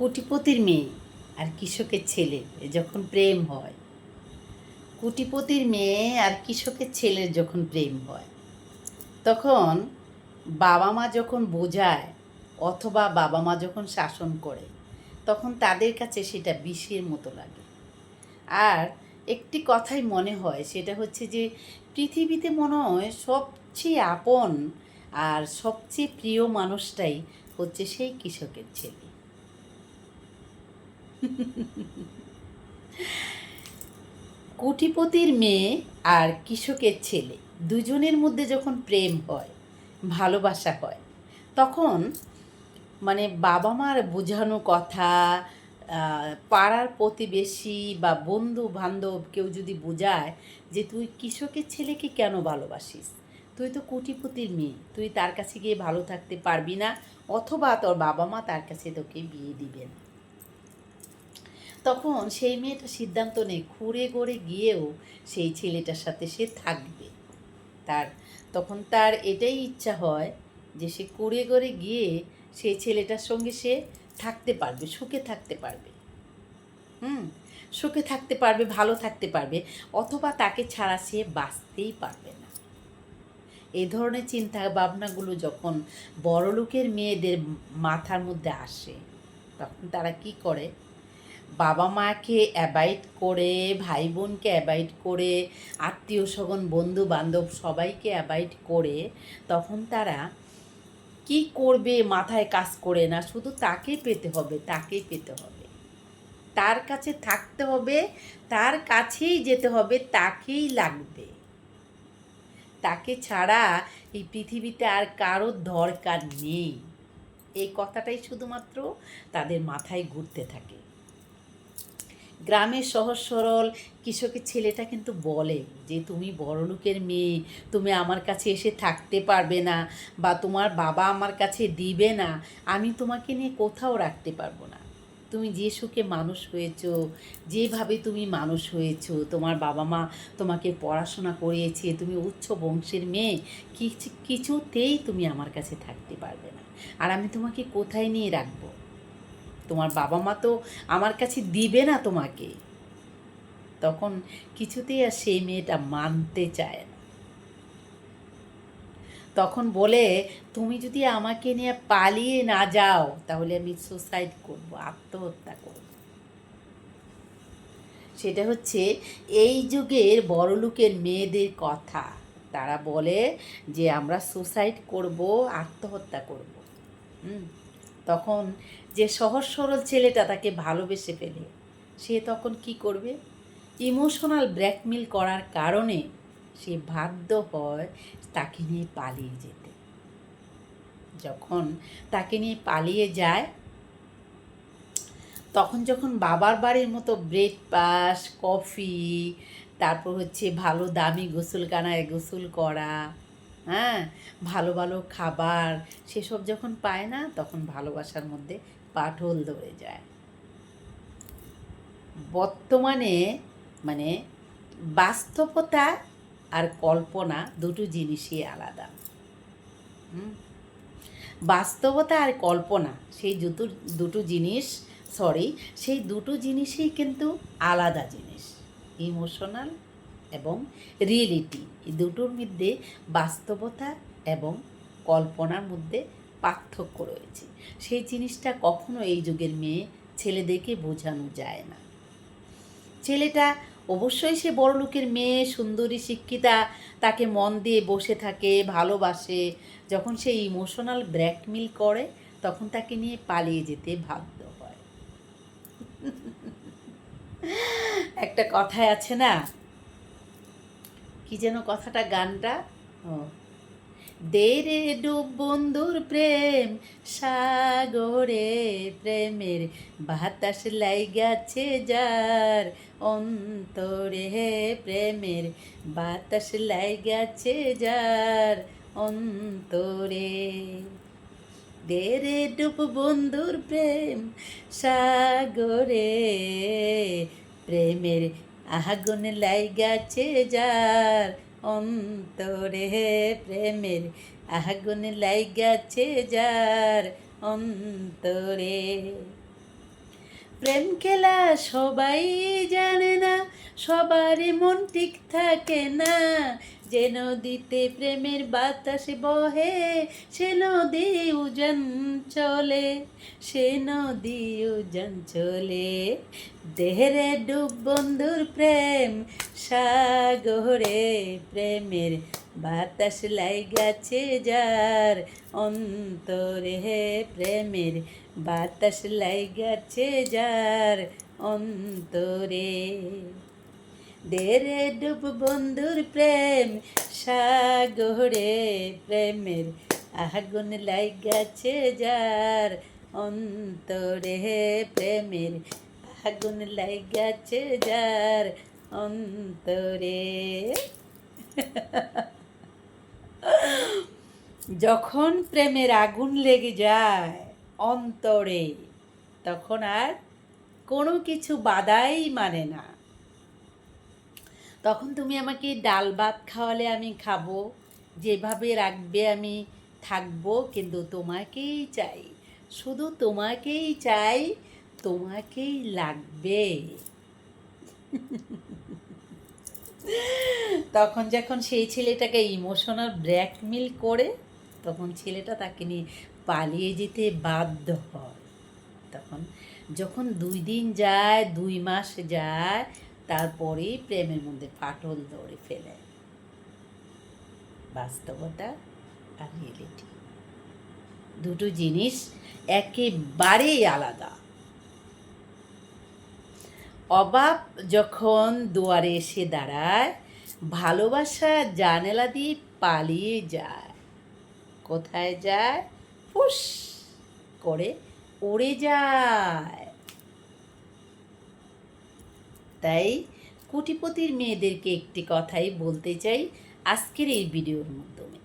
কোটিপতির মেয়ে আর কৃষকের ছেলে যখন প্রেম হয়। কোটিপতির মেয়ে আর কৃষকের ছেলের যখন প্রেম হয়, তখন বাবা মা যখন বোঝায় অথবা বাবা মা যখন শাসন করে, তখন তাদের কাছে সেটা বিষের মতো লাগে। আর একটি কথাই মনে হয়, সেটা হচ্ছে যে, পৃথিবীতে মনে হয় সবচেয়ে আপন আর সবচেয়ে প্রিয় মানুষটাই হচ্ছে সেই কৃষকের ছেলে। কোটিপতির মেয়ে আর কৃষকের ছেলে দুজনের মধ্যে যখন প্রেম হয়, ভালোবাসা হয়, তখন মানে বাবা মার বোঝানো কথা পাড়ার প্রতিবেশী বা বন্ধু বান্ধব কেউ যদি বোঝায় যে তুই কৃষকের ছেলেকে কেন ভালোবাসিস? তুই তো কোটিপতির মেয়ে, তুই তার কাছে গিয়ে ভালো থাকতে পারবি না, অথবা তোর বাবা মা তার কাছে তোকে বিয়ে দিবে না তখন সেই মেয়েটা সিদ্ধান্ত নেয় ঘুরে ঘুরে গিয়েও সেই ছেলেটার সাথে সে থাকবে। তার, তখন তার এটাই ইচ্ছা হয় যে সে কুড়ে ঘরে গিয়ে সেই ছেলেটার সঙ্গে সে থাকতে পারবে, সুখে থাকতে পারবে। হুম, সুখে থাকতে পারবে, ভালো থাকতে পারবে, অথবা তাকে ছাড়া সে বাঁচতেই পারবে না। এই ধরনের চিন্তা ভাবনাগুলো যখন বড়লোকের মেয়েদের মাথার মধ্যে আসে, তখন তারা কি করে? বাবা মাকে অ্যাভয়েড করে, ভাই বোনকে অ্যাভয়েড করে, আত্মীয় স্বজন, বন্ধু বান্ধব সবাইকে অ্যাভয়েড করে তখন তারা কি করবে, মাথায় কাজ করে না, শুধু তাকে পেতে হবে, তাকেই পেতে হবে। তার কাছে থাকতে হবে, তার কাছেই যেতে হবে, তাকেই লাগবে। তাকে ছাড়া এই পৃথিবীতে আর কারোর দরকার নেই। এই কথাটাই শুধুমাত্র তাদের মাথায় ঘুরতে থাকে। গ্রামের সহজ সরল, কৃষকের ছেলেটা কিন্তু বলে যে, তুমি বড়লোকের মেয়ে, তুমি আমার কাছে এসে থাকতে পারবে না বা তোমার বাবা আমার কাছে দিবে না, আমি তোমাকে নিয়ে কোথাও রাখতে পারব না। তুমি যে সুখে মানুষ হয়েছো, যেভাবে তুমি মানুষ হয়েছো, তোমার বাবা মা তোমাকে পড়াশোনা করিয়েছে, তুমি উচ্চ বংশের মেয়ে, কিছু, কিছুতেই তুমি আমার কাছে থাকতে পারবে না। আর আমি তোমাকে কোথায় নিয়ে রাখব? তোমার বাবা মা তো আমার কাছে দিবে না তোমাকে। তখন কিছুতেই আর সেই মেয়েটা মানতে চায় না। তখন বলে, তুমি যদি আমাকে নিয়ে পালিয়ে না যাও, তাহলে আমি সুসাইড করব, আত্মহত্যা করব। সেটা হচ্ছে, এই যুগের বড়লোকের মেয়েদের কথা। তারা বলে যে, আমরা সুসাইড করব, আত্মহত্যা করব। হুম? তখন যে সহজ সরল ছেলেটা তাকে ভালোবেসে ফেলে, সে তখন কি করবে? ইমোশনাল ব্ল্যাকমেল করার কারণে সে বাধ্য হয় তাকে নিয়ে পালিয়ে যেতে। যখন তাকে নিয়ে পালিয়ে যায়, তখন যখন বাবার বাড়ির মতো ব্রেড পাস কফি তারপর হচ্ছে ভালো দামি গোসলখানায় গোসল করা হ্যাঁ ভালো ভালো খাবার, সেসব যখন পায় না, তখন ভালোবাসার মধ্যে পাঠল ধরে যায়। বর্তমানে মানে বাস্তবতা আর কল্পনা দুটো জিনিসই আলাদা। বাস্তবতা আর কল্পনা, সেই দুটো দুটো জিনিস সরি সেই দুটো জিনিসই কিন্তু আলাদা জিনিস। ইমোশনাল এবং রিয়েলিটি। এই দুটোর মধ্যে বাস্তবতা এবং কল্পনার মধ্যে পার্থক্য রয়েছে। সেই জিনিসটা কখনো এই যুগের মেয়ে ছেলেদেরকে বোঝানো যায় না। ছেলেটা অবশ্যই সে বড় লোকের মেয়ে, সুন্দরী, শিক্ষিতা, তাকে মন দিয়ে বসে থাকে, ভালোবাসে। যখন সে ইমোশনাল ব্ল্যাকমেল করে, তখন তাকে নিয়ে পালিয়ে যেতে বাধ্য হয়। একটা কথায় আছে না কি যেন কথাটা, গানটা? ও। দে রে ডুব বন্ধুর প্রেম, সাগরে প্রেমের বাতাস লাইগাছে যার অন্তরে প্রেমের বাতাস লাইগাছে যার অন্তরে। দে রে ডুব বন্ধুর প্রেম, সাগরে প্রেমের আগুন লাইগাছে যার অন্তরে প্রেমের। আগুন লাইগাছে যার অন্তরে। প্রেম খেলা সবাই জানে না, সবারই মন ঠিক থাকে না। যে নদীতে প্রেমের বাতাস বহে, সে নদী উজান চলে, সে নদী উজান চলে। দেহরে ডুব বন্ধুর প্রেম, সাগরে প্রেমের বাতাস লাইগাছে যার অন্তরে হে প্রেমের। বাতাস লাইগাছে যার অন্তরে। দেরে ডুব বন্ধুর প্রেম, সাগরে প্রেমের। আগুন লাই লাইগাছে যার অন্তরে হে প্রেমের। আগুন লাইগাছে যার অন্তরে। যখন প্রেমের আগুন লেগে যায় অন্তরে, তখন আর কোনো কিছু বাধাই মানে না। তখন তুমি আমাকে ডাল ভাত খাওয়ালে আমি খাব, যেভাবে রাখবে আমি থাকব, কিন্তু তোমাকেই চাই। শুধু তোমাকেই চাই, তোমাকেই লাগবে। তখন যখন সেই ছেলেটাকে ইমোশনাল ব্ল্যাকমেল করে, তখন ছেলেটা তাকে নিয়ে পালিয়ে যেতে বাধ্য হয়। তখন যখন দুই দিন যায়, দুই মাস যায়, তারপরেই প্রেমের মধ্যে ফাটল ধরে ফেলে। বাস্তবতা আর রিয়েলিটি দুটো জিনিস একেবারেই আলাদা। অভাব যখন দুয়ারে এসে দাঁড়ায়, ভালোবাসা জানালা দিয়ে পালিয়ে যায়। কোথায় যায়? ফুস করে উড়ে যায়। তাই কোটিপতির মেয়েদেরকে একটি কথাই বলতে চাই আজকের এই ভিডিওর মাধ্যমে।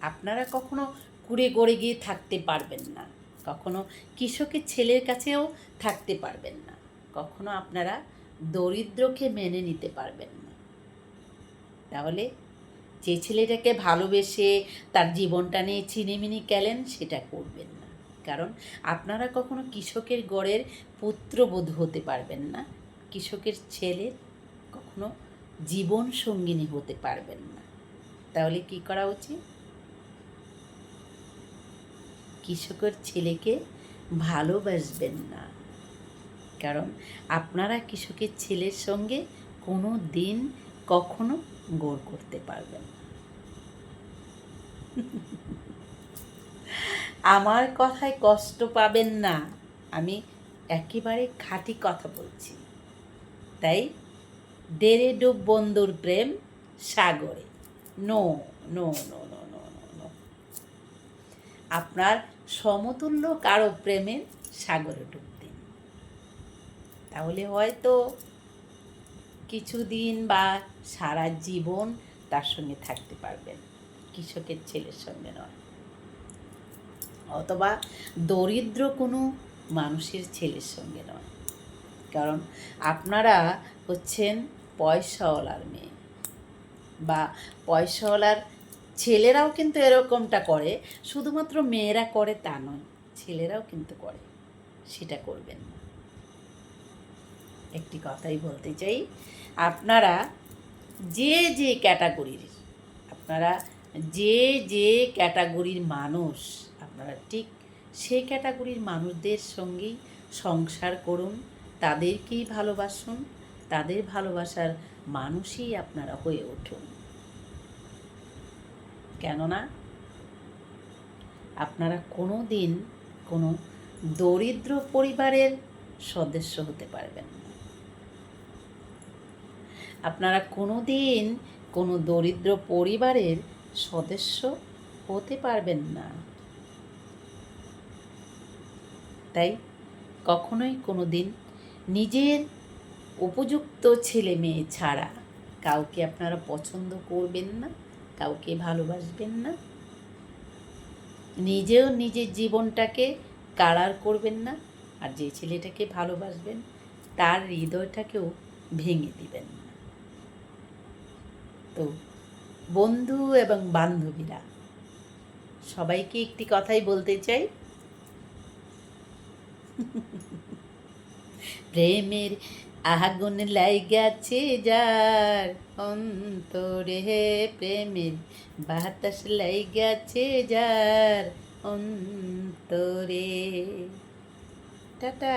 আপনারা কখনো কুড়ে গড়ে গিয়ে থাকতে পারবেন না। কখনো কৃষকের ছেলের কাছেও থাকতে পারবেন না। কখনো আপনারা দরিদ্রকে মেনে নিতে পারবেন না। তাহলে যে ছেলেটাকে ভালোবেসে তার জীবনটা নিয়ে চিনিমিনি গেলেন, সেটা করবেন না। কারণ আপনারা কখনো কৃষকের গড়ের পুত্রবধূ হতে পারবেন না। কৃষকের ছেলে কখনো জীবন সঙ্গিনী হতে পারবেন না। তাহলে কি করা উচিত? কৃষকের ছেলেকে ভালোবাসবেন না। কারণ আপনারা কৃষকের ছেলের সঙ্গে কোনো দিন কখনো গোড় করতে পারবেন আমার কথায় কষ্ট পাবেন না। আমি একেবারে খাঁটি কথা বলছি। তাই দেরে ডুব বন্ধুর প্রেম সাগরে। No no no no no no no. আপনার সমতুল্য কারও প্রেমের সাগরে ডুব। তাহলে হয়তো কিছুদিন বা সারা জীবন তার সঙ্গে থাকতে পারবেন। কৃষকের ছেলের সঙ্গে নয়। অথবা দরিদ্র কোনো মানুষের ছেলের সঙ্গে নয়। কারণ আপনারা হচ্ছেন পয়সাওয়ালার মেয়ে বা পয়সাওয়ালার ছেলেরাও কিন্তু এরকমটা করে, শুধুমাত্র মেয়েরা করে তা নয়, ছেলেরাও কিন্তু করে, সেটা করবেন না। একটি কথাই বলতে চাই। আপনারা যে যে ক্যাটাগরির, আপনারা যে যে ক্যাটাগরির মানুষ, আপনারা ঠিক সেই ক্যাটাগরির মানুষদের সঙ্গেই সংসার করুন, তাদেরকেই ভালোবাসুন, তাদের ভালোবাসার মানুষই আপনারা হয়ে উঠুন। কেননা আপনারা কোনো দিন কোনো দরিদ্র পরিবারের সদস্য হতে পারবেন না। আপনারা কোনো দিন কোনো দরিদ্র পরিবারের সদস্য হতে পারবেন না। তাই কখনোই কোনো দিন নিজের উপযুক্ত ছেলে মেয়ে ছাড়া কাউকে আপনারা পছন্দ করবেন না, কাউকে ভালোবাসবেন না, নিজেও নিজের জীবনটাকে কারার করবেন না, আর যে ছেলেটাকে ভালোবাসবেন, তার হৃদয়টাকেও ভেঙে দিবেন বন্ধু এবং বান্ধবীরা, সবাইকে একটি কথাই বলতে চাই। প্রেমের আগুন লাইগাছে যার অন্তরে, প্রেমের বাতাস লাইগাছে যার অন্তরে। টাটা।